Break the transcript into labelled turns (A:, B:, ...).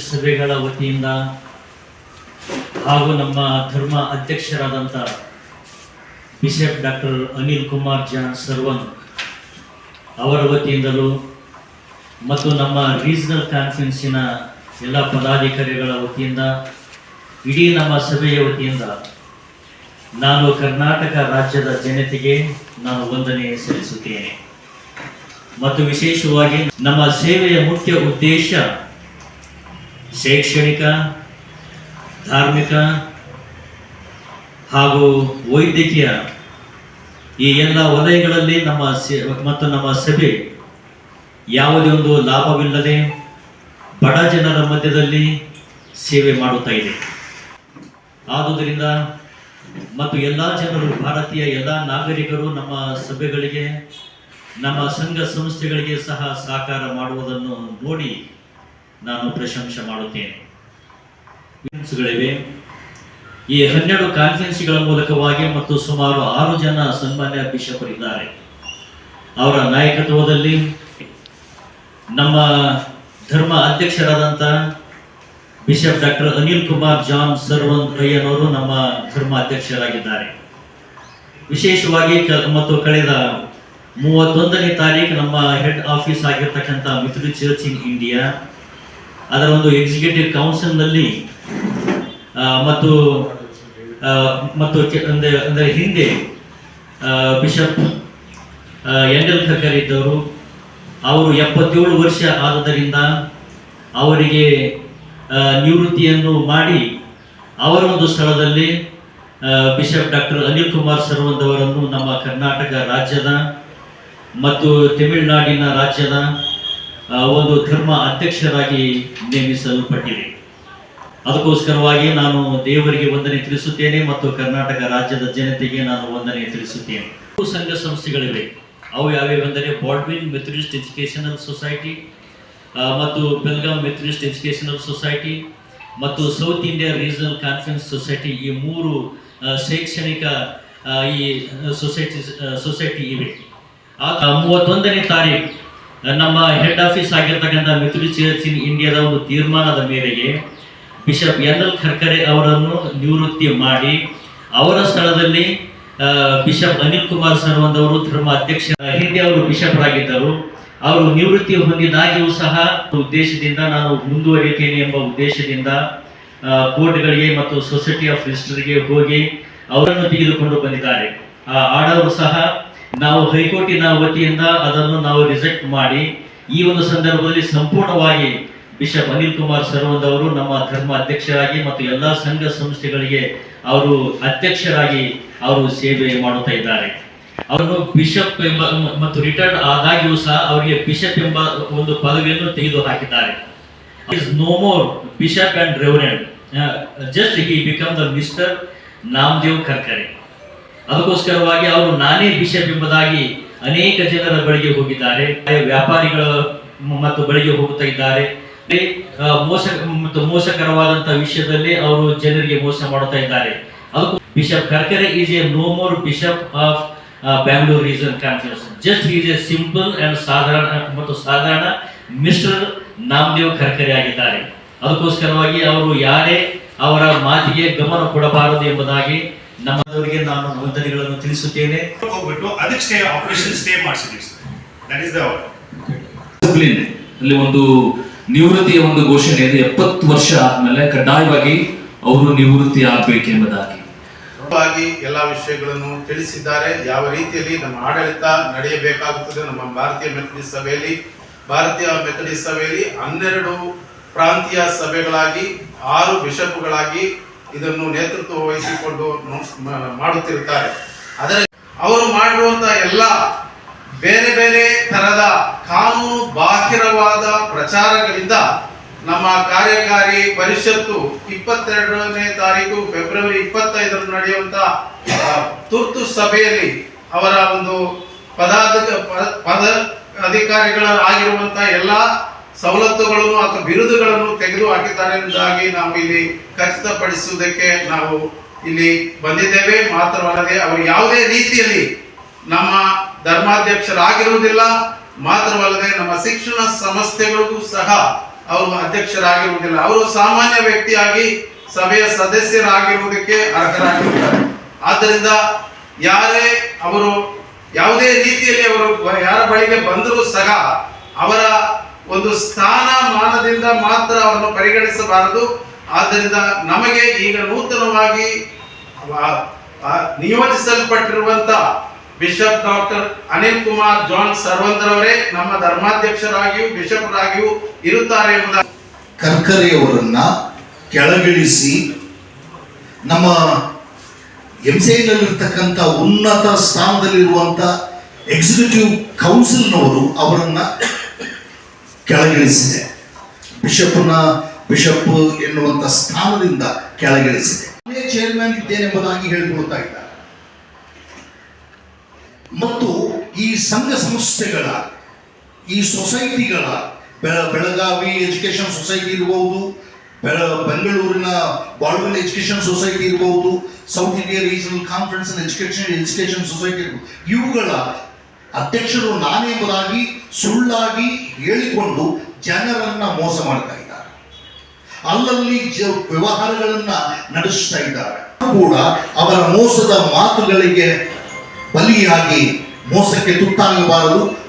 A: ಸಭೆಗಳ ವತಿಯಿಂದ ಹಾಗೂ ನಮ್ಮ ಧರ್ಮ ಅಧ್ಯಕ್ಷರಾದಂಥ bishop doctor Anil Kumar John Sarvan ಅವರ ವತಿಯಿಂದಲೂ ಮತ್ತು ನಮ್ಮ ರೀಜನಲ್ ಕಾನ್ಫರೆನ್ಸಿನ ಎಲ್ಲ ಪದಾಧಿಕಾರಿಗಳ ವತಿಯಿಂದ, ಇಡೀ ನಮ್ಮ ಸಭೆಯ ವತಿಯಿಂದ ನಾನು ಕರ್ನಾಟಕ ರಾಜ್ಯದ ಜನತೆಗೆ ನಾನು ವಂದನೆ ಸಲ್ಲಿಸುತ್ತೇನೆ. ಮತ್ತು ವಿಶೇಷವಾಗಿ ನಮ್ಮ ಸೇವೆಯ ಮುಖ್ಯ ಉದ್ದೇಶ ಶೈಕ್ಷಣಿಕ, ಧಾರ್ಮಿಕ ಹಾಗೂ ವೈದ್ಯಕೀಯ ಈ ಎಲ್ಲ ವಲಯಗಳಲ್ಲಿ ನಮ್ಮ ಮತ್ತು ನಮ್ಮ ಸಭೆ ಯಾವುದೇ ಒಂದು ಲಾಭವಿಲ್ಲದೆ ಬಡ ಜನರ ಮಧ್ಯದಲ್ಲಿ ಸೇವೆ ಮಾಡುತ್ತಾ ಇದೆ. ಆದುದರಿಂದ ಮತ್ತು ಎಲ್ಲ ಜನರು, ಭಾರತೀಯ ಎಲ್ಲ ನಾಗರಿಕರು ನಮ್ಮ ಸಭೆಗಳಿಗೆ, ನಮ್ಮ ಸಂಘ ಸಂಸ್ಥೆಗಳಿಗೆ ಸಹ ಸಹಕಾರ ಮಾಡುವುದನ್ನು ನೋಡಿ ನಾನು ಪ್ರಶಂಸೆ ಮಾಡುತ್ತೇನೆ. ಕಾನ್ಫರೆನ್ಸ್ಗಳಿವೆ ಈ ಹನ್ನೆರಡು ಕಾನ್ಫರೆನ್ಸ್ಗಳ ಮೂಲಕವಾಗಿ ಮತ್ತು ಸುಮಾರು ಆರು ಜನ ಸನ್ಮಾನ್ಯ ಬಿಷಪರಿದ್ದಾರೆ ಅವರ ನಾಯಕತ್ವದಲ್ಲಿ ನಮ್ಮ ಧರ್ಮ ಅಧ್ಯಕ್ಷರಾದಂಥ bishop doctor Anil Kumar John Servant ಅಯ್ಯನವರು ನಮ್ಮ ಧರ್ಮ ಅಧ್ಯಕ್ಷರಾಗಿದ್ದಾರೆ. ವಿಶೇಷವಾಗಿ ಮತ್ತು ಕಳೆದ ಮೂವತ್ತೊಂದನೇ ತಾರೀಕು ನಮ್ಮ ಹೆಡ್ ಆಫೀಸ್ ಆಗಿರ್ತಕ್ಕಂಥ ಮಿಥುಲಿ ಚರ್ಚ್ ಇನ್ ಇಂಡಿಯಾ ಅದರ ಒಂದು ಎಕ್ಸಿಕ್ಯೂಟಿವ್ ಕೌನ್ಸಿಲ್ನಲ್ಲಿ ಮತ್ತು ಮತ್ತು ಅಂದ್ರೆ, ಅಂದರೆ ಹಿಂದೆ ಬಿಷಪ್ ಎಂಡಲ್ ಖರ್ಕರ್ ಇದ್ದವರು, ಅವರು ಎಪ್ಪತ್ತೇಳು ವರ್ಷ ಆದುದರಿಂದ ಅವರಿಗೆ ನಿವೃತ್ತಿಯನ್ನು ಮಾಡಿ ಅವರ ಒಂದು ಸ್ಥಳದಲ್ಲಿ ಬಿಷಪ್ ಡಾಕ್ಟರ್ ಅನಿಲ್ ಕುಮಾರ್ ಸರ್ವಂತ್ ನಮ್ಮ ಕರ್ನಾಟಕ ರಾಜ್ಯದ ಮತ್ತು ತಮಿಳುನಾಡಿನ ರಾಜ್ಯದ ಒಂದು ಧರ್ಮ ಅಧ್ಯಕ್ಷರಾಗಿ ನೇಮಿಸಲ್ಪಟ್ಟಿದೆ. ಅದಕ್ಕೋಸ್ಕರವಾಗಿ ನಾನು ದೇವರಿಗೆ ವಂದನೆ ತಿಳಿಸುತ್ತೇನೆ ಮತ್ತು ಕರ್ನಾಟಕ ರಾಜ್ಯದ ಜನತೆಗೆ ನಾನು ವಂದನೆ ತಿಳಿಸುತ್ತೇನೆ. ಸಂಘ ಸಂಸ್ಥೆಗಳಿವೆ. ಅವು ಯಾವ್ಯಾವೆಂದರೆ ಬಾಲ್ಡ್ವಿನ್ ಮೆಥಡಿಸ್ಟ್ ಎಜುಕೇಷನಲ್ ಸೊಸೈಟಿ ಮತ್ತು ಬೆಲ್ಗಾಮ್ ಮೆಥಡಿಸ್ಟ್ ಎಜುಕೇಷನಲ್ ಸೊಸೈಟಿ ಮತ್ತು South India regional conference society ಈ ಮೂರು ಶೈಕ್ಷಣಿಕ ಈ ಸೊಸೈಟಿ ಸೊಸೈಟಿ ಇವೆ. ಆ ಮೂವತ್ತೊಂದನೇ ತಾರೀಕು ನಮ್ಮ ಹೆಡ್ ಆಫೀಸ್ ಆಗಿರ್ತಕ್ಕಂಥ ಮಿಥುಲಿ ಚರ್ಚ್ ಇನ್ ಇಂಡಿಯಾದ ಒಂದು ತೀರ್ಮಾನದ ಮೇರೆಗೆ ಬಿಷಪ್ ಎನ್ ಎಲ್ ಖರ್ಕರೆ ಅವರನ್ನು ನಿವೃತ್ತಿ ಮಾಡಿ, ಅವರ ಸ್ಥಳದಲ್ಲಿ ಬಿಷಪ್ ಅನಿಲ್ ಕುಮಾರ್ ಸರ್ ಒಂದವರು ಧರ್ಮ ಅಧ್ಯಕ್ಷ ಹಿಂದೆ ಅವರು ಬಿಷಪ್ ಆಗಿದ್ದರು ಅವರು ನಿವೃತ್ತಿ ಹೊಂದಿದಾಗಿಯೂ ಸಹ ಉದ್ದೇಶದಿಂದ ನಾನು ಮುಂದುವರಿಯುತ್ತೇನೆ ಎಂಬ ಉದ್ದೇಶದಿಂದ ಕೋರ್ಟ್ಗಳಿಗೆ ಮತ್ತು ಸೊಸೈಟಿ ಆಫ್ ರಿಜಿಸ್ಟರ್ಗೆ ಹೋಗಿ ಅವರನ್ನು ತೆಗೆದುಕೊಂಡು ಬಂದಿದ್ದಾರೆ. ಆ, ಆಡವರು ಸಹ ನಾವು ಹೈಕೋರ್ಟಿನ ವತಿಯಿಂದ ಅದನ್ನು ನಾವು ರಿಜೆಕ್ಟ್ ಮಾಡಿ ಈ ಒಂದು ಸಂದರ್ಭದಲ್ಲಿ ಸಂಪೂರ್ಣವಾಗಿ ಬಿಷಪ್ ಅನಿಲ್ ಕುಮಾರ್ ಸರ್ವಂದ್ ಅವರು ನಮ್ಮ ಧರ್ಮ ಅಧ್ಯಕ್ಷರಾಗಿ ಮತ್ತು ಎಲ್ಲಾ ಸಂಘ ಸಂಸ್ಥೆಗಳಿಗೆ ಅವರು ಅಧ್ಯಕ್ಷರಾಗಿ ಅವರು ಸೇವೆ ಮಾಡುತ್ತಾ ಇದ್ದಾರೆ. ಅವರು ಬಿಷಪ್ ಎಂಬ ಮತ್ತು ರಿಟೈರ್ಡ್ ಆದಾಗಿಯೂ ಸಹ ಅವರಿಗೆ ಬಿಷಪ್ ಎಂಬ ಒಂದು ಪದವಿಯನ್ನು ತೆಗೆದು ಹಾಕಿದ್ದಾರೆ is no more bishop and reverend just he become the mister Namdev Karkare ಅದಕ್ಕೋಸ್ಕರವಾಗಿ ಅವರು ನಾನೇ ಬಿಷಪ್ ಎಂಬುದಾಗಿ ಅನೇಕ ಜನರ ಬಳಿಗೆ ಹೋಗಿದ್ದಾರೆ. ವ್ಯಾಪಾರಿಗಳ ಮತ್ತು ಬಳಿಗೆ ಹೋಗುತ್ತಾ ಇದ್ದಾರೆ. ಮೋಸ, ಮತ್ತು ಮೋಸಕರವಾದಂತಹ ವಿಷಯದಲ್ಲಿ ಅವರು ಜನರಿಗೆ ಮೋಸ ಮಾಡುತ್ತಾ ಇದ್ದಾರೆ. ಅದಕ್ಕೂ bishop Karkare is a no more bishop of Bangalore region conference just is a simple and ಸಾಧಾರಣ, ಮತ್ತು ಸಾಧಾರಣ ಮಿಸ್ಟರ್ ನಾಮದೇವ್ ಕರ್ಕರೆ ಆಗಿದ್ದಾರೆ. ಅದಕ್ಕೋಸ್ಕರವಾಗಿ ಅವರು ಯಾರೇ ಅವರ ಮಾತಿಗೆ ಗಮನ ಕೊಡಬಾರದು ಎಂಬುದಾಗಿ ನಮ್ಮವರಿಗೆ ನಾನು ವಂದನೆಗಳನ್ನು ತಿಳಿಸುತ್ತೇನೆ.
B: ಹೋಗ್ಬಿಟ್ಟು ಅದಕ್ಕೆ stay operation stay ಮಾಡಿಸಿದ್ವಿ sir. That is the
C: discipline ಅಲ್ಲಿ ಒಂದು ನಿವೃತ್ತಿಯ ಒಂದು ಘೋಷಣೆ ಇದೆ ಎಪ್ಪತ್ತು ವರ್ಷ ಆದ್ಮೇಲೆ ಕಡ್ಡಾಯವಾಗಿ ಅವರು ನಿವೃತ್ತಿ ಆಗ್ಬೇಕೆಂಬುದಾಗಿ.
D: ಆಗಿ ಎಲ್ಲ ವಿಷಯಗಳನ್ನು ತಿಳಿಸಿದ್ದಾರೆ. ಯಾವ ರೀತಿಯಲ್ಲಿ ನಮ್ಮ ಆಡಳಿತ ನಡೆಯಬೇಕಾಗುತ್ತದೆ ನಮ್ಮ ಭಾರತೀಯ ಮೆಥಡಿಸ್ಟ್ ಸಭೆಯಲ್ಲಿ? ಭಾರತೀಯ ಮೆಥಡಿಸ್ಟ್ ಸಭೆಯಲ್ಲಿ ಹನ್ನೆರಡು ಪ್ರಾಂತೀಯ ಸಭೆಗಳಾಗಿ ಆರು ಬಿಷಪ್ಗಳಾಗಿ ಇದನ್ನು ನೇತೃತ್ವ ವಹಿಸಿಕೊಂಡು ಮಾಡುತ್ತಿರುತ್ತಾರೆ. ಅದರ ಅವರು ಮಾಡಿರುವಂತಹ ಎಲ್ಲ ಬೇರೆ ಬೇರೆ ತರದ ಕಾನೂನು ಬಾಹಿರವಾದ ಪ್ರಚಾರಗಳಿಂದ ನಮ್ಮ ಕಾರ್ಯಕಾರಿ ಪರಿಷತ್ತು ಇಪ್ಪತ್ತೆರಡನೇ ತಾರೀಕು ಫೆಬ್ರವರಿ ಇಪ್ಪತ್ತೈದರಂದು ನಡೆಯುವಂತ ತುರ್ತು ಸಭೆಯಲ್ಲಿ ಅವರ ಒಂದು ಪದಾಧಿಕ ಪದ ಅಧಿಕಾರಿಗಳ ಎಲ್ಲಾ ಎಲ್ಲ ಸವಲತ್ತುಗಳನ್ನು ಅಥವಾ ಬಿರುದುಗಳನ್ನು ತೆಗೆದು ಹಾಕಿದ್ದಾರೆ ಎಂಬುದಾಗಿ ನಾವು ಇಲ್ಲಿ ಖಚಿತಪಡಿಸುವುದಕ್ಕೆ ನಾವು ಇಲ್ಲಿ ಬಂದಿದ್ದೇವೆ. ಮಾತ್ರವಲ್ಲದೆ ಅವರು ಯಾವುದೇ ರೀತಿಯಲ್ಲಿ ನಮ್ಮ ಧರ್ಮಾಧ್ಯಕ್ಷರಾಗಿರುವುದಿಲ್ಲ. ಮಾತ್ರವಲ್ಲದೆ ನಮ್ಮ ಶಿಕ್ಷಣ ಸಂಸ್ಥೆಗಳಿಗೂ ಸಹ ಅವರು ಅಧ್ಯಕ್ಷರಾಗಿರುವುದಿಲ್ಲ. ಅವರು ಸಾಮಾನ್ಯ ವ್ಯಕ್ತಿಯಾಗಿ ಸಭೆಯ ಸದಸ್ಯರಾಗಿರುವುದಕ್ಕೆ ಅರ್ಹರಾಗಿರುತ್ತಾರೆ. ಆದ್ದರಿಂದ ಯಾರೇ ಅವರು ಯಾವುದೇ ರೀತಿಯಲ್ಲಿ ಅವರು ಯಾರ ಬಳಿಗೆ ಬಂದರೂ ಸಹ ಅವರ ಒಂದು ಸ್ಥಾನಮಾನದಿಂದ ಮಾತ್ರ ಅವರನ್ನು ಪರಿಗಣಿಸಬಾರದು. ಆದ್ದರಿಂದ ನಮಗೆ ಈಗ ನೂತನವಾಗಿ ನಿಯೋಜಿಸಲ್ಪಟ್ಟಿರುವಂತ ಬಿಷಪ್ ಡಾಕ್ಟರ್ ಅನಿಲ್ ಕುಮಾರ್ ಜಾನ್ ಸರ್ವಂದ್ರವರೇ ನಮ್ಮ ಧರ್ಮಾಧ್ಯಕ್ಷರಾಗಿಯೂ ಬಿಷಪ್ರಾಗಿಯೂ ಇರುತ್ತಾರೆ ಎಂಬುದ
E: ಕರ್ಕರೆಯವರನ್ನ ಕೆಳಗಿಳಿಸಿ ನಮ್ಮ ಎಂಸೈನಲ್ಲಿರ್ತಕ್ಕಂಥ ಉನ್ನತ ಸ್ಥಾನದಲ್ಲಿರುವಂಥ ಎಕ್ಸಿಕ್ಯೂಟಿವ್ ಕೌನ್ಸಿಲ್ನವರು ಅವರನ್ನ ಕೆಳಗಿಳಿಸಿದೆ. ಬಿಷಪ್ನ ಬಿಷಪ್ ಎನ್ನುವಂತ ಸ್ಥಾನದಿಂದ ಕೆಳಗಿಳಿಸಿದೆ. ನಾನೇ ಚೇರ್ಮನ್ ಇದ್ದೇನೆಂಬುದಾಗಿ ಹೇಳಿಕೊಳ್ತಾ ಇದ್ದಾರೆ. ಮತ್ತು ಈ ಸಂಘ ಸಂಸ್ಥೆಗಳ, ಈ ಸೊಸೈಟಿಗಳ, ಬೆಳ, ಬೆಳಗಾವಿ ಎಜುಕೇಶನ್ ಸೊಸೈಟಿ ಇರಬಹುದು ಬೆಳ, ಬೆಂಗಳೂರಿನ ಬಾಳ್ವೆಲ್ ಎಜುಕೇಶನ್ ಸೊಸೈಟಿ ಇರಬಹುದು South India regional conference education education society ಇರಬಹುದು ಇವುಗಳ ಅಧ್ಯಕ್ಷರು ನಾನೆಂಬುದಾಗಿ ಸುಳ್ಳಾಗಿ ಹೇಳಿಕೊಂಡು ಜನರನ್ನ ಮೋಸ ಮಾಡ್ತಾ ಇದ್ದಾರೆ. ಅಲ್ಲಲ್ಲಿ ಜ ವ್ಯವಹಾರಗಳನ್ನ ನಡೆಸ್ತಾ ಇದ್ದಾರೆ. ಕೂಡ ಅವರ ಮೋಸದ ಮಾತುಗಳಿಗೆ ಬಲಿಯಾಗಿ ಮೋಸಕ್ಕೆ ತುತ್ತಾಗಬಾರದು.